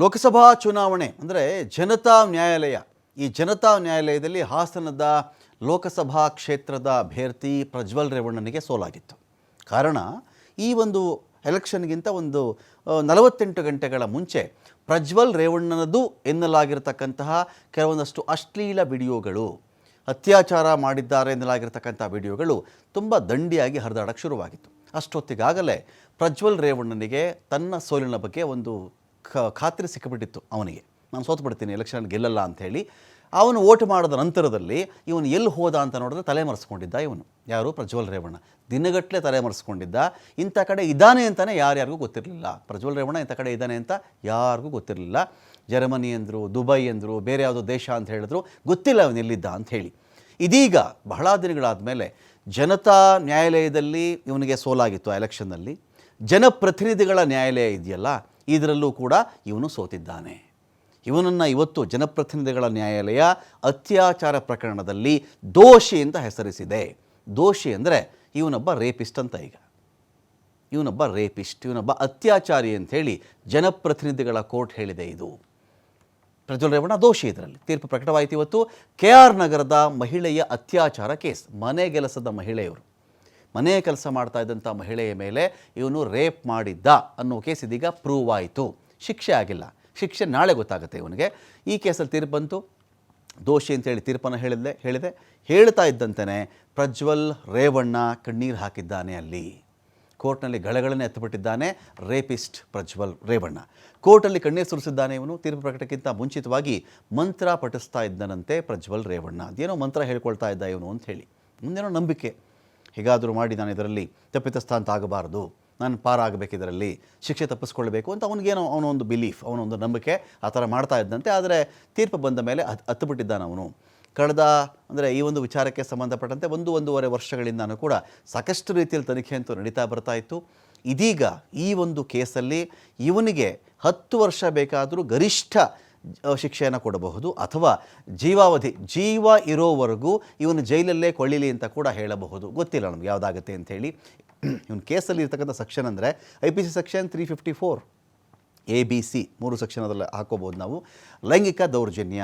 ಲೋಕಸಭಾ ಚುನಾವಣೆ, ಅಂದರೆ ಜನತಾ ನ್ಯಾಯಾಲಯ. ಈ ಜನತಾ ನ್ಯಾಯಾಲಯದಲ್ಲಿ ಹಾಸನದ ಲೋಕಸಭಾ ಕ್ಷೇತ್ರದ ಅಭ್ಯರ್ಥಿ ಪ್ರಜ್ವಲ್ ರೇವಣ್ಣನಿಗೆ ಸೋಲಾಗಿತ್ತು. ಕಾರಣ, ಈ ಒಂದು ಎಲೆಕ್ಷನ್ಗಿಂತ ಒಂದು ನಲವತ್ತೆಂಟು ಗಂಟೆಗಳ ಮುಂಚೆ ಪ್ರಜ್ವಲ್ ರೇವಣ್ಣನದು ಎನ್ನಲಾಗಿರತಕ್ಕಂತಹ ಕೆಲವೊಂದಷ್ಟು ಅಶ್ಲೀಲ ವಿಡಿಯೋಗಳು, ಅತ್ಯಾಚಾರ ಮಾಡಿದ್ದಾರೆ ಎನ್ನಲಾಗಿರ್ತಕ್ಕಂಥ ವಿಡಿಯೋಗಳು ತುಂಬ ದಂಡಿಯಾಗಿ ಹರಿದಾಡಕ್ಕೆ ಶುರುವಾಗಿತ್ತು. ಅಷ್ಟೊತ್ತಿಗಾಗಲೇ ಪ್ರಜ್ವಲ್ ರೇವಣ್ಣನಿಗೆ ತನ್ನ ಸೋಲಿನ ಬಗ್ಗೆ ಒಂದು ಖಾತ್ರಿ ಸಿಕ್ಕಿಬಿಟ್ಟಿತ್ತು ಅವನಿಗೆ. ನಾನು ಸೋತು ಬಿಡ್ತೀನಿ ಎಲೆಕ್ಷನ್ ಗೆಲ್ಲಲ್ಲ ಅಂಥೇಳಿ ಅವನು ಓಟ್ ಮಾಡಿದ ನಂತರದಲ್ಲಿ ಇವನು ಎಲ್ಲಿ ಹೋದ ಅಂತ ನೋಡಿದ್ರೆ ತಲೆ ಮರೆಸ್ಕೊಂಡಿದ್ದ ಇವನು. ಯಾರು? ಪ್ರಜ್ವಲ್ ರೇವಣ್ಣ. ದಿನಗಟ್ಟಲೆ ತಲೆ ಮರೆಸ್ಕೊಂಡಿದ್ದ. ಇಂಥ ಕಡೆ ಇದ್ದಾನೆ ಅಂತಲೇ ಯಾರ್ಯಾರಿಗೂ ಗೊತ್ತಿರಲಿಲ್ಲ. ಪ್ರಜ್ವಲ್ ರೇವಣ್ಣ ಇಂಥ ಕಡೆ ಇದ್ದಾನೆ ಅಂತ ಯಾರಿಗೂ ಗೊತ್ತಿರಲಿಲ್ಲ. ಜರ್ಮನಿ ಅಂದರು, ದುಬೈ ಅಂದರು, ಬೇರೆ ಯಾವುದೋ ದೇಶ ಅಂತ ಹೇಳಿದ್ರು ಗೊತ್ತಿಲ್ಲ ಅವನು ಎಲ್ಲಿದ್ದ ಅಂತ ಹೇಳಿ. ಇದೀಗ ಬಹಳ ದಿನಗಳಾದ ಮೇಲೆ ಜನತಾ ನ್ಯಾಯಾಲಯದಲ್ಲಿ ಇವನಿಗೆ ಸೋಲಾಗಿತ್ತು ಆ ಎಲೆಕ್ಷನ್ನಲ್ಲಿ ಜನಪ್ರತಿನಿಧಿಗಳ ನ್ಯಾಯಾಲಯ ಇದೆಯಲ್ಲ ಇದರಲ್ಲೂ ಕೂಡ ಇವನು ಸೋತಿದ್ದಾನೆ. ಇವನನ್ನು ಇವತ್ತು ಜನಪ್ರತಿನಿಧಿಗಳ ನ್ಯಾಯಾಲಯ ಅತ್ಯಾಚಾರ ಪ್ರಕರಣದಲ್ಲಿ ದೋಷಿ ಅಂತ ಹೆಸರಿಸಿದೆ. ದೋಷಿ ಅಂದರೆ ಇವನೊಬ್ಬ ರೇಪಿಸ್ಟ್ ಅಂತ ಈಗ. ಇವನೊಬ್ಬ ರೇಪಿಸ್ಟ್, ಇವನೊಬ್ಬ ಅತ್ಯಾಚಾರಿ ಅಂಥೇಳಿ ಜನಪ್ರತಿನಿಧಿಗಳ ಕೋರ್ಟ್ ಹೇಳಿದೆ ಇದು. ಪ್ರಜ್ವಲ್ ರೇವಣ್ಣ ದೋಷಿ ಇದರಲ್ಲಿ. ತೀರ್ಪು ಪ್ರಕಟವಾಯಿತು ಇವತ್ತು. ಕೆ ಆರ್ ನಗರದ ಮಹಿಳೆಯ ಅತ್ಯಾಚಾರ ಕೇಸ್ ಮನೆಗೆಲಸದ ಮಹಿಳೆಯವರು. ಮನೆ ಕೆಲಸ ಮಾಡ್ತಾ ಇದ್ದಂಥ ಮಹಿಳೆಯ ಮೇಲೆ ಇವನು ರೇಪ್ ಮಾಡಿದ್ದ ಅನ್ನೋ ಕೇಸ್ ಇದೀಗ ಪ್ರೂವ್ ಆಯಿತು. ಶಿಕ್ಷೆ ಆಗಿಲ್ಲ. ಶಿಕ್ಷೆ ನಾಳೆ ಗೊತ್ತಾಗುತ್ತೆ ಇವನಿಗೆ. ಈ ಕೇಸಲ್ಲಿ ತೀರ್ಪು ಬಂತು. ದೋಷಿ ಅಂತೇಳಿ ತೀರ್ಪನ್ನು ಹೇಳಿದೆ ಹೇಳಿದೆ. ಹೇಳ್ತಾ ಇದ್ದಂತೆಯೇ ಪ್ರಜ್ವಲ್ ರೇವಣ್ಣ ಕಣ್ಣೀರು ಹಾಕಿದ್ದಾನೆ ಅಲ್ಲಿ. ಕೋರ್ಟ್ನಲ್ಲಿ ಗಳಗಳನ್ನೇ ಎತ್ತುಬಿಟ್ಟಿದ್ದಾನೆ ರೇಪಿಸ್ಟ್ ಪ್ರಜ್ವಲ್ ರೇವಣ್ಣ. ಕೋರ್ಟಲ್ಲಿ ಕಣ್ಣೀರು ಸುರಿಸಿದ್ದಾನೆ ಇವನು. ತೀರ್ಪು ಪ್ರಕಟಕ್ಕಿಂತ ಮುಂಚಿತವಾಗಿ ಮಂತ್ರ ಪಠಿಸ್ತಾ ಇದ್ದನಂತೆ ಪ್ರಜ್ವಲ್ ರೇವಣ್ಣ. ಅದೇನೋ ಮಂತ್ರ ಹೇಳ್ಕೊಳ್ತಾ ಇದ್ದ ಇವನು ಅಂತ ಹೇಳಿ. ಮುಂದೇನೋ ನಂಬಿಕೆ. ಹೇಗಾದರೂ ಮಾಡಿ ನಾನು ಇದರಲ್ಲಿ ತಪ್ಪಿತಸ್ಥ ಅಂತ ಆಗಬಾರ್ದು ನಾನು ಪಾರಾಗಬೇಕು ಇದರಲ್ಲಿ ಶಿಕ್ಷೆ ತಪ್ಪಿಸ್ಕೊಳ್ಬೇಕು ಅಂತ ಅವನಿಗೇನೋ ಅವನೊಂದು ಬಿಲೀಫ್ ಅವನೊಂದು ನಂಬಿಕೆ ಆ ಥರ ಮಾಡ್ತಾ ಇದ್ದಂತೆ. ಆದರೆ ತೀರ್ಪು ಬಂದ ಮೇಲೆ ಹತ್ ಹತ್ತು ಬಿಟ್ಟಿದ್ದಾನೆ ಅವನು. ಕಳೆದ, ಅಂದರೆ ಈ ಒಂದು ವಿಚಾರಕ್ಕೆ ಸಂಬಂಧಪಟ್ಟಂತೆ ಒಂದು, ಒಂದೂವರೆ ವರ್ಷಗಳಿಂದನೂ ಕೂಡ ಸಾಕಷ್ಟು ರೀತಿಯಲ್ಲಿ ತನಿಖೆ ಅಂತೂ ನಡೀತಾ ಬರ್ತಾ ಇತ್ತು. ಇದೀಗ ಈ ಒಂದು ಕೇಸಲ್ಲಿ ಇವನಿಗೆ ಹತ್ತು ವರ್ಷ ಬೇಕಾದರೂ ಗರಿಷ್ಠ ಶಿಕ್ಷೆಯನ್ನು ಕೊಡಬಹುದು ಅಥವಾ ಜೀವಾವಧಿ, ಜೀವ ಇರೋವರೆಗೂ ಇವನು ಜೈಲಲ್ಲೇ ಕೊಳ್ಳಿಲಿ ಅಂತ ಕೂಡ ಹೇಳಬಹುದು. ಗೊತ್ತಿಲ್ಲ ನಮ್ಗೆ ಯಾವುದಾಗುತ್ತೆ ಅಂಥೇಳಿ ಇವನು ಕೇಸಲ್ಲಿ ಇರ್ತಕ್ಕಂಥ ಸೆಕ್ಷನ್ ಅಂದರೆ I P C section three fifty four, A B C ಮೂರು ಸೆಕ್ಷನ್ ಅದರಲ್ಲಿ ಹಾಕೋಬೋದು ನಾವು. ಲೈಂಗಿಕ ದೌರ್ಜನ್ಯ.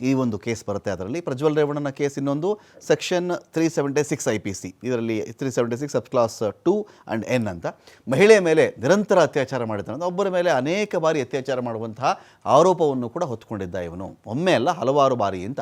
ಈ ಒಂದು ಕೇಸ್ ಬರುತ್ತೆ ಅದರಲ್ಲಿ. ಪ್ರಜ್ವಲ್ ರೇವಣ್ಣನ ಕೇಸ್ ಇನ್ನೊಂದು, section three seventy six I P C ಇದರಲ್ಲಿ three seventy six sub clause two and N ಅಂತ. ಮಹಿಳೆಯ ಮೇಲೆ ನಿರಂತರ ಅತ್ಯಾಚಾರ ಮಾಡಿದ್ದಾನೆ ಒಬ್ಬರ ಮೇಲೆ ಅನೇಕ ಬಾರಿ ಅತ್ಯಾಚಾರ ಮಾಡುವಂತಹ ಆರೋಪವನ್ನು ಕೂಡ ಹೊತ್ಕೊಂಡಿದ್ದ ಇವನು. ಒಮ್ಮೆ ಅಲ್ಲ, ಹಲವಾರು ಬಾರಿ ಅಂತ.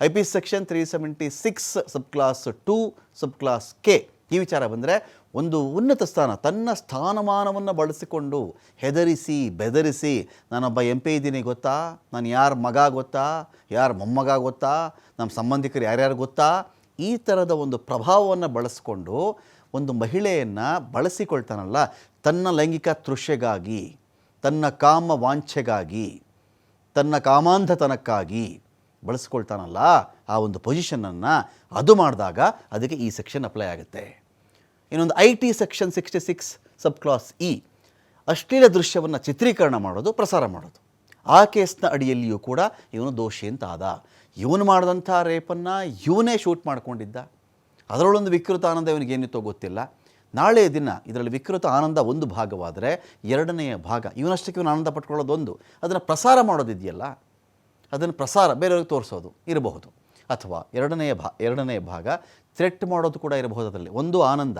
I P section three seventy six sub clause two sub clause K. ಈ ವಿಚಾರ ಬಂದರೆ ಒಂದು ಉನ್ನತ ಸ್ಥಾನ, ತನ್ನ ಸ್ಥಾನಮಾನವನ್ನು ಬಳಸಿಕೊಂಡು ಹೆದರಿಸಿ, ಬೆದರಿಸಿ, ನಾನೊಬ್ಬ ಎಂ ಪಿ ಇದ್ದೀನಿ ಗೊತ್ತಾ? ನಾನು ಯಾರ ಮಗ ಗೊತ್ತಾ? ಯಾರ ಮೊಮ್ಮಗ ಗೊತ್ತಾ? ನಮ್ಮ ಸಂಬಂಧಿಕರು ಯಾರ್ಯಾರು ಗೊತ್ತಾ? ಈ ಥರದ ಒಂದು ಪ್ರಭಾವವನ್ನು ಬಳಸಿಕೊಂಡು ಒಂದು ಮಹಿಳೆಯನ್ನು ಬಳಸಿಕೊಳ್ತಾನಲ್ಲ, ತನ್ನ ಲೈಂಗಿಕ ತೃಷ್ಯಗಾಗಿ, ತನ್ನ ಕಾಮ ವಾಂಛೆಗಾಗಿ, ತನ್ನ ಕಾಮಾಂಧತನಕ್ಕಾಗಿ ಬಳಸ್ಕೊಳ್ತಾನಲ್ಲ, ಆ ಒಂದು ಪೊಸಿಷನನ್ನು ಅದು ಮಾಡಿದಾಗ ಅದಕ್ಕೆ ಈ ಸೆಕ್ಷನ್ ಅಪ್ಲೈ ಆಗುತ್ತೆ. ಇನ್ನೊಂದು I T section sixty six sub clause E. ಅಶ್ಲೀಲ ದೃಶ್ಯವನ್ನು ಚಿತ್ರೀಕರಣ ಮಾಡೋದು, ಪ್ರಸಾರ ಮಾಡೋದು. ಆ ಕೇಸ್ನ ಅಡಿಯಲ್ಲಿಯೂ ಕೂಡ ಇವನು ದೋಷಿ ಅಂತ ಆದ ಇವನು ಮಾಡಿದಂಥ ರೇಪನ್ನು ಇವನೇ ಶೂಟ್ ಮಾಡ್ಕೊಂಡಿದ್ದ. ಅದರೊಳೊಂದು ವಿಕೃತ ಆನಂದ ಇವನಿಗೆ ಏನಿತ್ತೋ ಗೊತ್ತಿಲ್ಲ. ನಾಳೆಯ ದಿನ ಇದರಲ್ಲಿ ವಿಕೃತ ಆನಂದ ಒಂದು ಭಾಗವಾದರೆ ಎರಡನೆಯ ಭಾಗ, ಇವನಷ್ಟಕ್ಕೆ ಇವನು ಆನಂದ ಪಟ್ಕೊಳ್ಳೋದೊಂದು ಅದನ್ನು ಪ್ರಸಾರ ಮಾಡೋದಿದೆಯಲ್ಲ, ಅದನ್ನು ಪ್ರಸಾರ ಬೇರೆಯವ್ರಿಗೆ ತೋರಿಸೋದು ಇರಬಹುದು. ಅಥವಾ ಎರಡನೆಯ ಭಾ, ಎರಡನೆಯ ಭಾಗ ಥ್ರೆಟ್ ಮಾಡೋದು ಕೂಡ ಇರಬಹುದು ಅದರಲ್ಲಿ. ಒಂದು ಆನಂದ.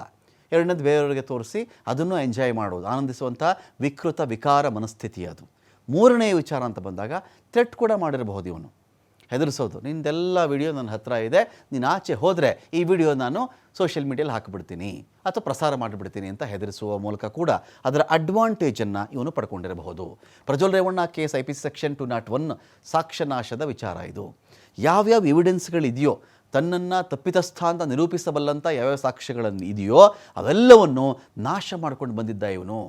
ಎರಡನೇದು ಬೇರೆಯವರಿಗೆ ತೋರಿಸಿ ಅದನ್ನು ಎಂಜಾಯ್ ಮಾಡೋದು, ಆನಂದಿಸುವಂಥ ವಿಕೃತ ವಿಕಾರ ಮನಸ್ಥಿತಿ ಅದು. ಮೂರನೇ ವಿಚಾರ ಅಂತ ಬಂದಾಗ ಥ್ರೆಟ್ ಕೂಡ ಮಾಡಿರಬಹುದು ಇವನು. ಹೆದರಿಸೋದು. ನಿಂದೆಲ್ಲ ವಿಡಿಯೋ ನನ್ನ ಹತ್ರ ಇದೆ, ನೀನು ಆಚೆ ಹೋದರೆ ಈ ವಿಡಿಯೋ ನಾನು ಸೋಷಿಯಲ್ ಮೀಡಿಯಲ್ಲಿ ಹಾಕಿಬಿಡ್ತೀನಿ ಅಥವಾ ಪ್ರಸಾರ ಮಾಡಿಬಿಡ್ತೀನಿ ಅಂತ ಹೆದರಿಸುವ ಮೂಲಕ ಕೂಡ ಅದರ ಅಡ್ವಾಂಟೇಜನ್ನು ಇವನು ಪಡ್ಕೊಂಡಿರಬಹುದು. Prajwal Revanna case I P section two nought one ಸಾಕ್ಷ್ಯನಾಶದ ವಿಚಾರ ಇದು. ಯಾವ್ಯಾವ ಎವಿಡೆನ್ಸ್ಗಳಿದೆಯೋ ತನ್ನನ್ನು ತಪ್ಪಿತಸ್ಥ ಅಂತ ನಿರೂಪಿಸಬಲ್ಲಂಥ ಯಾವ್ಯಾವ ಸಾಕ್ಷ್ಯಗಳನ್ನು ಇದೆಯೋ ಅವೆಲ್ಲವನ್ನು ನಾಶ ಮಾಡ್ಕೊಂಡು ಬಂದಿದ್ದ ಇವನು.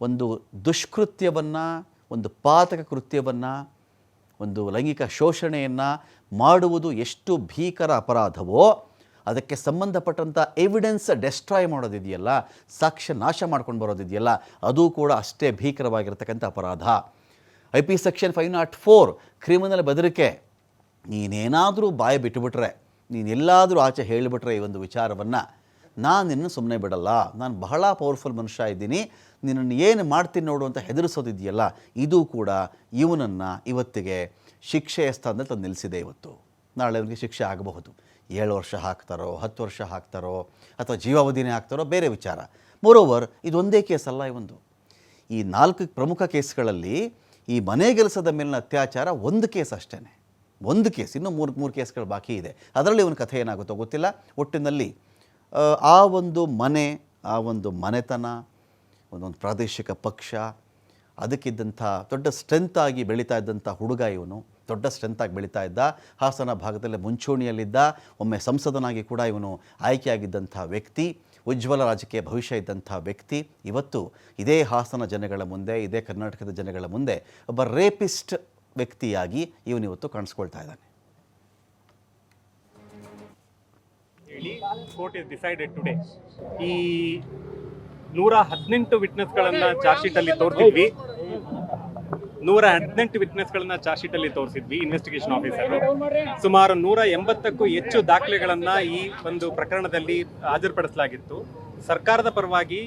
ಒಂದು ದುಷ್ಕೃತ್ಯವನ್ನು, ಒಂದು ಪಾತಕ ಕೃತ್ಯವನ್ನು, ಒಂದು ಲೈಂಗಿಕ ಶೋಷಣೆಯನ್ನು ಮಾಡುವುದು ಎಷ್ಟು ಭೀಕರ ಅಪರಾಧವೋ, ಅದಕ್ಕೆ ಸಂಬಂಧಪಟ್ಟಂಥ ಎವಿಡೆನ್ಸ್ ಡೆಸ್ಟ್ರಾಯ್ ಮಾಡೋದಿದೆಯಲ್ಲ, ಸಾಕ್ಷ್ಯ ನಾಶ ಮಾಡ್ಕೊಂಡು ಬರೋದಿದೆಯಲ್ಲ, ಅದು ಕೂಡ ಅಷ್ಟೇ ಭೀಕರವಾಗಿರ್ತಕ್ಕಂಥ ಅಪರಾಧ. I P section five nought four criminal ಬೆದರಿಕೆ. ನೀನೇನಾದರೂ ಬಾಯಿ ಬಿಟ್ಟುಬಿಟ್ರೆ ನೀನೆಲ್ಲಾದರೂ ಆಚೆ ಹೇಳಿಬಿಟ್ರೆ ಈ ಒಂದು ವಿಚಾರವನ್ನು, ನಾನು ನಿನ್ನ ಸುಮ್ಮನೆ ಬಿಡಲ್ಲ. ನಾನು ಬಹಳ ಪವರ್ಫುಲ್ ಮನುಷ್ಯ ಇದ್ದೀನಿ. ನಿನ್ನನ್ನು ಏನು ಮಾಡ್ತೀನಿ ನೋಡು ಅಂತ ಹೆದರಿಸೋದಿದೆಯಲ್ಲ, ಇದು ಕೂಡ ಇವನನ್ನು ಇವತ್ತಿಗೆ ಶಿಕ್ಷೆಯ ಸ್ಥಾನದಲ್ಲಿ ತಂದು ನಿಲ್ಲಿಸಿದೆ ಇವತ್ತು. ನಾಳೆ ಅವನಿಗೆ ಶಿಕ್ಷೆ ಆಗಬಹುದು. ಏಳು ವರ್ಷ ಹಾಕ್ತಾರೋ, ಹತ್ತು ವರ್ಷ ಹಾಕ್ತಾರೋ, ಅಥವಾ ಜೀವಾವಧಿನೇ ಹಾಕ್ತಾರೋ, ಬೇರೆ ವಿಚಾರ. ಮೋರೋವರ್ ಇದೊಂದೇ ಕೇಸ್ ಅಲ್ಲ ಇವೊಂದು. ಈ ನಾಲ್ಕು ಪ್ರಮುಖ ಕೇಸ್ಗಳಲ್ಲಿ ಈ ಮನೆ ಕೆಲಸದ ಮೇಲಿನ ಅತ್ಯಾಚಾರ ಒಂದು ಕೇಸ್ ಅಷ್ಟೇ ಒಂದು ಕೇಸ್ ಇನ್ನೂ ಮೂರು ಮೂರು ಕೇಸ್ಗಳು ಬಾಕಿ ಇದೆ. ಅದರಲ್ಲಿ ಇವನ ಕಥೆ ಏನಾಗುತ್ತೋ ಗೊತ್ತಿಲ್ಲ. ಒಟ್ಟಿನಲ್ಲಿ ಆ, ಒಂದು ಮನೆ ಆ ಒಂದು ಮನೆತನ ಒಂದೊಂದು ಪ್ರಾದೇಶಿಕ ಪಕ್ಷ ಅದಕ್ಕಿದ್ದಂಥ ದೊಡ್ಡ ಸ್ಟ್ರೆಂತ್ ಆಗಿ ಬೆಳೀತಾ ಇದ್ದಂಥ ಹುಡುಗ ಇವನು ದೊಡ್ಡ ಸ್ಟ್ರೆಂತಾಗಿ ಬೆಳೀತಾ ಇದ್ದ. ಹಾಸನ ಭಾಗದಲ್ಲೇ ಮುಂಚೂಣಿಯಲ್ಲಿದ್ದ ಒಮ್ಮೆ ಸಂಸದನಾಗಿ ಕೂಡ ಇವನು ಆಯ್ಕೆಯಾಗಿದ್ದಂಥ ವ್ಯಕ್ತಿ ಉಜ್ವಲ ರಾಜಕೀಯ ಭವಿಷ್ಯ ಇದ್ದಂಥ ವ್ಯಕ್ತಿ. ಇವತ್ತು ಇದೇ ಹಾಸನ ಜನಗಳ ಮುಂದೆ ಇದೇ ಕರ್ನಾಟಕದ ಜನಗಳ ಮುಂದೆ ಒಬ್ಬ ರೇಪಿಸ್ಟ್ ವ್ಯಕ್ತಿಯಾಗಿ ಇವನಿವತ್ತು ಕಾಣಿಸ್ಕೊಳ್ತಾ ಇದ್ದಾನೆ. ಕೋರ್ಟ್ ಇಸ್ ಡಿಸೈಡೆಡ್ ಟುಡೇ ಈ ನೂರ ಹದಿನೆಂಟು ವಿಟ್ನೆಸ್ಗಳನ್ನ ಚಾರ್ಜ್ ಶೀಟ್ ಅಲ್ಲಿ ತೋರಿಸಿದ್ವಿ. ನೂರ ಹದಿನೆಂಟು ವಿಟ್ನೆಸ್ಗಳನ್ನ ಚಾರ್ಜ್ ಶೀಟ್ ಅಲ್ಲಿ ತೋರಿಸಿದ್ವಿ ಇನ್ವೆಸ್ಟಿಗೇಷನ್ ಆಫೀಸರ್ ಸುಮಾರು ನೂರ ಎಂಬತ್ತಕ್ಕೂ ಹೆಚ್ಚು ದಾಖಲೆಗಳನ್ನ ಈ ಒಂದು ಪ್ರಕರಣದಲ್ಲಿ ಹಾಜರುಪಡಿಸಲಾಗಿತ್ತು. ಸರ್ಕಾರದ ಪರವಾಗಿ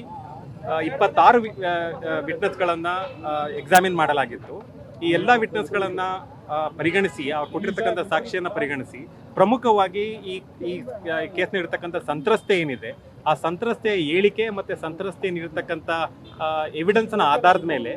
ಇಪ್ಪತ್ತಾರು ವಿಟ್ನೆಸ್ಗಳನ್ನ ಎಕ್ಸಾಮಿನ್ ಮಾಡಲಾಗಿತ್ತು. ಈ ಎಲ್ಲ ವಿಟ್ನೆಸ್ಗಳನ್ನು ಪರಿಗಣಿಸಿ, ಅವ್ರು ಕೊಟ್ಟಿರ್ತಕ್ಕಂಥ ಸಾಕ್ಷಿಯನ್ನು ಪರಿಗಣಿಸಿ, ಪ್ರಮುಖವಾಗಿ ಈ ಈ ಕೇಸ್ ನೀಡಿರ್ತಕ್ಕಂಥ ಸಂತ್ರಸ್ತೆ ಏನಿದೆ, ಆ ಸಂತ್ರಸ್ತೆಯ ಹೇಳಿಕೆ ಮತ್ತು ಸಂತ್ರಸ್ತೆ ನೀಡಿರ್ತಕ್ಕಂಥ ಎವಿಡೆನ್ಸ್ನ ಆಧಾರದ ಮೇಲೆ